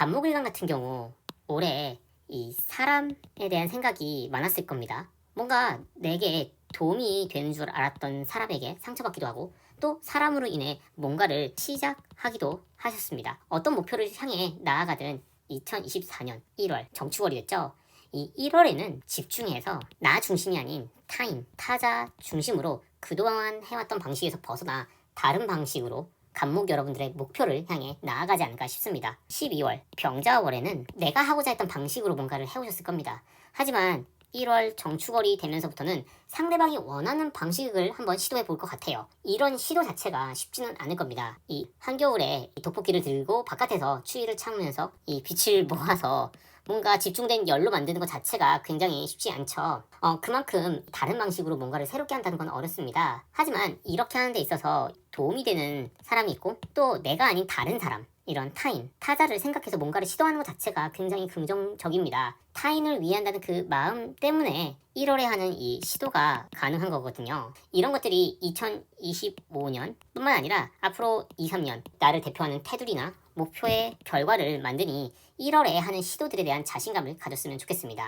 간목일관 같은 경우 올해 이 사람에 대한 생각이 많았을 겁니다. 뭔가 내게 도움이 되는 줄 알았던 사람에게 상처받기도 하고 또 사람으로 인해 뭔가를 시작하기도 하셨습니다. 어떤 목표를 향해 나아가든 2024년 1월 정축월이 됐죠. 이 1월에는 집중해서 나 중심이 아닌 타인, 타자 중심으로 그동안 해왔던 방식에서 벗어나 다른 방식으로 간목 여러분들의 목표를 향해 나아가지 않을까 싶습니다. 12월 병자월에는 내가 하고자 했던 방식으로 뭔가를 해오셨을 겁니다. 하지만 1월 정축월이 되면서부터는 상대방이 원하는 방식을 한번 시도해 볼 것 같아요. 이런 시도 자체가 쉽지는 않을 겁니다. 이 한겨울에 이 돋보기를 들고 바깥에서 추위를 참으면서 이 빛을 모아서 뭔가 집중된 열로 만드는 것 자체가 굉장히 쉽지 않죠. 어, 그만큼 다른 방식으로 뭔가를 새롭게 한다는 건 어렵습니다. 하지만 이렇게 하는 데 있어서 도움이 되는 사람이 있고 또 내가 아닌 다른 사람, 이런 타인, 타자를 생각해서 뭔가를 시도하는 것 자체가 굉장히 긍정적입니다. 타인을 위한다는 그 마음 때문에 1월에 하는 이 시도가 가능한 거거든요. 이런 것들이 2025년 뿐만 아니라 앞으로 2, 3년 나를 대표하는 테두리나 목표의 결과를 만드니 1월에 하는 시도들에 대한 자신감을 가졌으면 좋겠습니다.